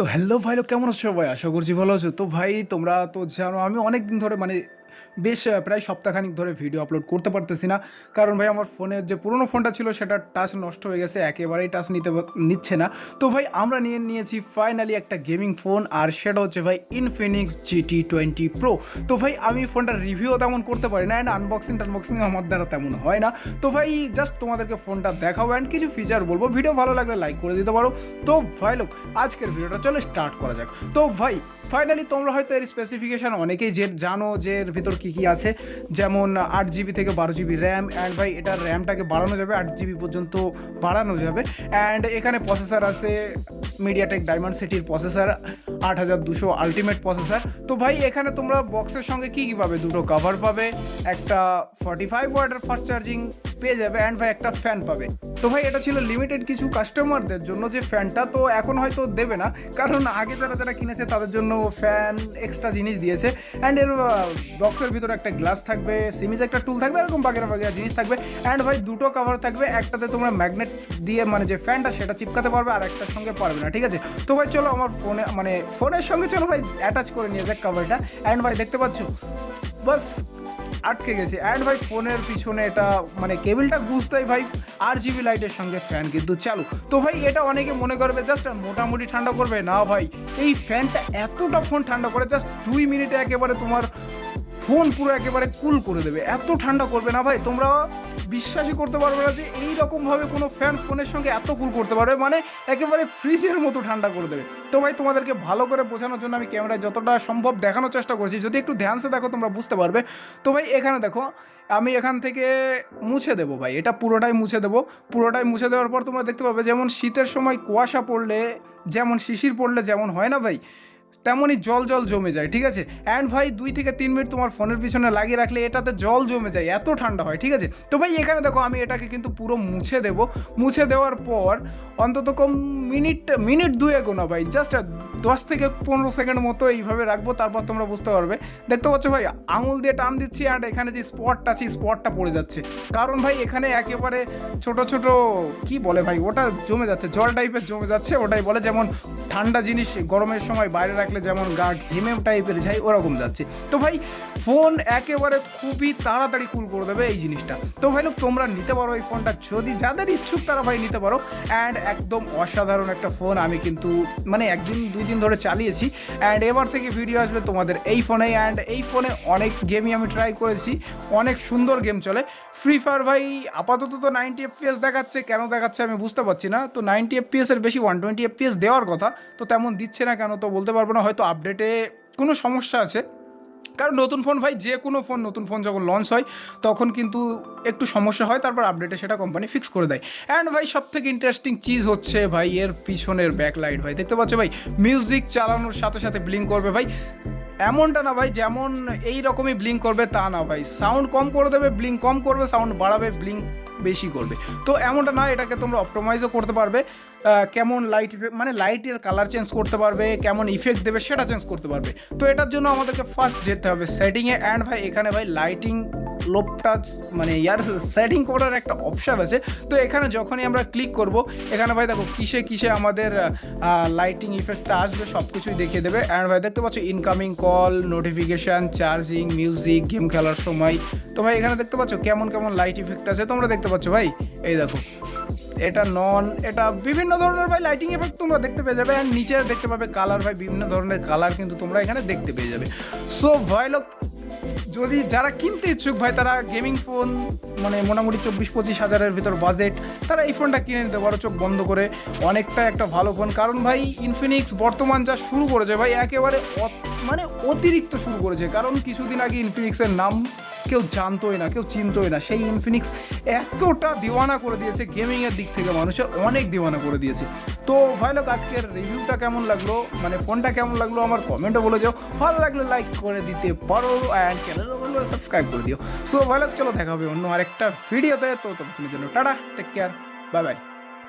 তো হ্যালো ভাইলো কেমন আছো ভাই আশা করছি ভালো আছো। তো ভাই, তোমরা তো জানো, আমি অনেক দিন ধরে মানে বেশ প্রায় সপ্তাহখানিক ধরে ভিডিও আপলোড করতে পারতেছি না। কারণ ভাই, আমার ফোনের যে পুরনো ফোনটা ছিল, সেটা টাচ নষ্ট হয়ে গেছে, একেবারেই টাচ নিতে নিচ্ছে না। তো ভাই, আমরা নিয়ে নিয়েছি ফাইনালি একটা গেমিং ফোন আর সেটা হচ্ছে ভাই ইনফিনিক্স জিটি টোয়েন্টি প্রো তো ভাই, আমি ফোনটার রিভিউ তেমন করতে পারি না অ্যান্ড আনবক্সিং টানবক্সিং আমার দ্বারা তেমন হয় না। তো ভাই জাস্ট তোমাদেরকে ফোনটা দেখাবো অ্যান্ড কিছু ফিচার বলব। ভিডিও ভালো লাগলে লাইক করে দিতে পারো। তো ভাই লোক আজকের ভিডিওটা চলো স্টার্ট করা যাক। তো ভাই ফাইনালি তোমরা হয়তো এর স্পেসিফিকেশান অনেকেই যে জানো যে এর ভিতর কী কী আছে। যেমন, আট জিবি থেকে বারো জিবি র্যাম অ্যান্ড ভাই, এটার র্যামটাকে বাড়ানো যাবে, আট জিবি পর্যন্ত বাড়ানো যাবে। অ্যান্ড এখানে প্রসেসার আছে মিডিয়াটেক ডায়মন্ড সিটির প্রসেসর আট হাজার দুশো আলটিমেট প্রসেসার তো ভাই, এখানে তোমরা বক্সের সঙ্গে কী কী পাবে? দুটো কভার পাবে, একটা ফর্টি ফাইভ ওয়াটের ফাস্ট চার্জিং পেয়ে যাবে অ্যান্ড ভাই একটা ফ্যান পাবে। তো ভাই, এটা ছিল লিমিটেড কিছু কাস্টমারদের জন্য যে ফ্যানটা তো এখন হয়তো দেবে না, কারণ আগে যারা যারা কিনেছে তাদের জন্য ফ্যান এক্সট্রা জিনিস দিয়েছে। অ্যান্ড এর বক্সের ভিতরে একটা গ্লাস থাকবে সিমিজ একটা টুল থাকবে, এরকম বাগেরা বাগেরা জিনিস থাকবে। অ্যান্ড ভাই, দুটো কভার থাকবে, একটাতে তোমরা ম্যাগনেট দিয়ে মানে যে ফ্যানটা সেটা চিপকাতে পারবে, আর একটার সঙ্গে পারবে না। ঠিক আছে? তো ভাই, চলো আমার ফোনে মানে ফোনের সঙ্গে চলো ভাই অ্যাটাচ করে নিয়ে যাক কভারটা অ্যান্ড ভাই, দেখতে পাচ্ছ? বাস, আটকে গেছে। অ্যান্ড ভাই ফোনের পিছনে এটা মানে কেবিলটা বুঝতেই ভাই আর জিবি লাইটের সঙ্গে ফ্যান কিন্তু চালু। তো ভাই, এটা অনেকে মনে করবে, জাস্ট মোটামুটি ঠান্ডা করবে। না ভাই, এই ফ্যানটা এতটা ফোন ঠান্ডা করে, জাস্ট দুই মিনিটে একেবারে তোমার ফোন পুরো একেবারে কুল করে দেবে। এত ঠান্ডা করবে না ভাই, তোমরা বিশ্বাসই করতে পারবে না যে এই রকমভাবে কোনো ফ্যান ফোনের সঙ্গে এত কুল করতে পারবে মানে একেবারে ফ্রিজের মতো ঠান্ডা করে দেবে। তো ভাই, তোমাদেরকে ভালো করে বোঝানোর জন্য আমি ক্যামেরায় যতটা সম্ভব দেখানোর চেষ্টা করছি। যদি একটু ধ্যানসে দেখো, তোমরা বুঝতে পারবে। তো ভাই, এখানে দেখো, আমি এখান থেকে মুছে দেবো ভাই, এটা পুরোটাই মুছে দেবো। পুরোটাই মুছে দেওয়ার পর তোমরা দেখতে পাবে, যেমন শীতের সময় কুয়াশা পড়লে, যেমন শিশির পড়লে যেমন হয় না ভাই তেমনই জল জল জমে যায়, ঠিক আছে? অ্যান্ড ভাই, দুই থেকে তিন মিনিট তোমার ফোনের পিছনে লাগিয়ে রাখলে এটাতে জল জমে যায়, এত ঠান্ডা হয়, ঠিক আছে? তো ভাই, এখানে দেখো, আমি এটাকে কিন্তু পুরো মুছে দেব। মুছে দেওয়ার পর অন্তত কম মিনিট মিনিট দুয়েক না ভাই জাস্ট দশ থেকে পনেরো সেকেন্ড মতো এইভাবে রাখব, তারপর তোমরা বুঝতে পারবে। দেখতে পাচ্ছ ভাই, আঙুল দিয়ে টান দিচ্ছি অ্যান্ড এখানে যে স্পটটা আছে স্পটটা পড়ে যাচ্ছে। কারণ ভাই, এখানে একেবারে ছোট ছোট, কি বলে ভাই, ওটা জমে যাচ্ছে, জল টাইপের জমে যাচ্ছে, ওটাই বলে যেমন ঠান্ডা জিনিস গরমের সময় বাইরে রাখলে যেমন গা ঘেমে টাইপের যাই ওরকম যাচ্ছে। তো ভাই ফোন একেবারে খুবই তাড়াতাড়ি কুল করে দেবে এই জিনিসটা। তো ভাই লোক তোমরা নিতে পারো এই ফোনটা যদি যাদের ইচ্ছুক তারা ভাই নিতে পারো। অ্যান্ড একদম অসাধারণ একটা ফোন আমি কিন্তু মানে একদিন, দুই দিন ধরে চালিয়েছি। অ্যান্ড এবার থেকে ভিডিও আসবে তোমাদের এই ফোনে অ্যান্ড এই ফোনে অনেক গেমই আমি ট্রাই করেছি। অনেক সুন্দর গেম চলে। ফ্রি ফায়ার ভাই, আপাতত তো নাইনটি এফপিএস দেখাচ্ছে। কেন দেখাচ্ছে আমি বুঝতে পারছি না। তো নাইনটি এফপিএস এর বেশি ওয়ান টোয়েন্টি এফপিএস দেওয়ার কথা। তো তেমন দিচ্ছে না কেন তো বলতে পারব না। হয়তো আপডেটে কোনো সমস্যা আছে। কারণ নতুন ফোন ভাই, যে কোনো ফোন নতুন ফোন যখন লঞ্চ হয়, তখন কিন্তু একটু সমস্যা হয়, তারপর আপডেটে সেটা কোম্পানি ফিক্স করে দেয়। অ্যান্ড ভাই সব থেকে ইন্টারেস্টিং চিজ হচ্ছে ভাই, এর পিছনের ব্যাকলাইট ভাই। দেখতে পাচ্ছ ভাই মিউজিক চালানোর সাথে সাথে ব্লিং করবে ভাই। এমনটা না ভাই, যেমন এই রকমই ব্লিঙ্ক করবে তা না ভাই। সাউন্ড কম করে দেবে ব্লিং কম করবে সাউন্ড বাড়াবে ব্লিং বেশি করবে। তো এমনটা না, এটাকে তোমরা অপটোমাইজও করতে পারবে। কেমন লাইট মানে লাইটের কালার চেঞ্জ করতে পারবে, কেমন ইফেক্ট দেবে সেটা চেঞ্জ করতে পারবে। তো এটার জন্য আমাদেরকে ফার্স্ট যেতে হবে। সেটিংয়ে অ্যান্ড ভাই, এখানে ভাই লাইটিং লোপ টাচ মানে ইয়ার সেটিং করার একটা অপশান আছে। তো এখানে যখনই আমরা ক্লিক করব, এখানে ভাই দেখো কিসে কিসে আমাদের লাইটিং ইফেক্টটা আসবে সব কিছুই দেখিয়ে দেবে। অ্যান্ড ভাই দেখতে পাচ্ছ incoming call notification charging music game খেলার সময়। তো ভাই এখানে দেখতে পাচ্ছ কেমন কেমন লাইট ইফেক্ট আছে, তোমরা দেখতে পাচ্ছ ভাই। এই দেখো। এটা নন এটা বিভিন্ন ধরনের ভাই লাইটিং এফেক্ট তোমরা দেখতে পেয়ে যাবে অ্যান্ড নিচে দেখতে পাবে কালার ভাই, বিভিন্ন ধরনের কালার কিন্তু তোমরা এখানে দেখতে পেয়ে যাবে। সো ভাই লোক যদি যারা কিনতে ইচ্ছুক ভাই, তারা গেমিং ফোন মানে মোটামুটি চব্বিশ পঁচিশ হাজারের ভিতর বাজেট তারা এই ফোনটা কিনে নিতে পারো চোখ বন্ধ করে। অনেকটা একটা ভালো ফোন কারণ ভাই ইনফিনিক্স বর্তমান যা শুরু করেছে ভাই, একেবারে মানে অতিরিক্ত শুরু করেছে। কারণ কিছুদিন আগে ইনফিনিক্সের নাম কেউ জানতোই না, কেউ চিনতোই না। সেই ইনফিনিক্স এতটা দিওয়ানা করে দিয়েছে গেমিংয়ের দিক থেকে, মানুষের অনেক দিওয়ানা করে দিয়েছে। তো ভাই লোক আজকের রিভিউটা কেমন লাগল? মানে ফোনটা কেমন লাগল আমার কমেন্টও বলে যাও ভালো লাগলে লাইক করে দিতে পারো অ্যান্ড বলল সাবস্ক্রাইব করে দিও। সো ভাই লোক চলো দেখা হবে অন্য আরেকটা ভিডিওতে তো ততক্ষণের জন্য tata take care bye bye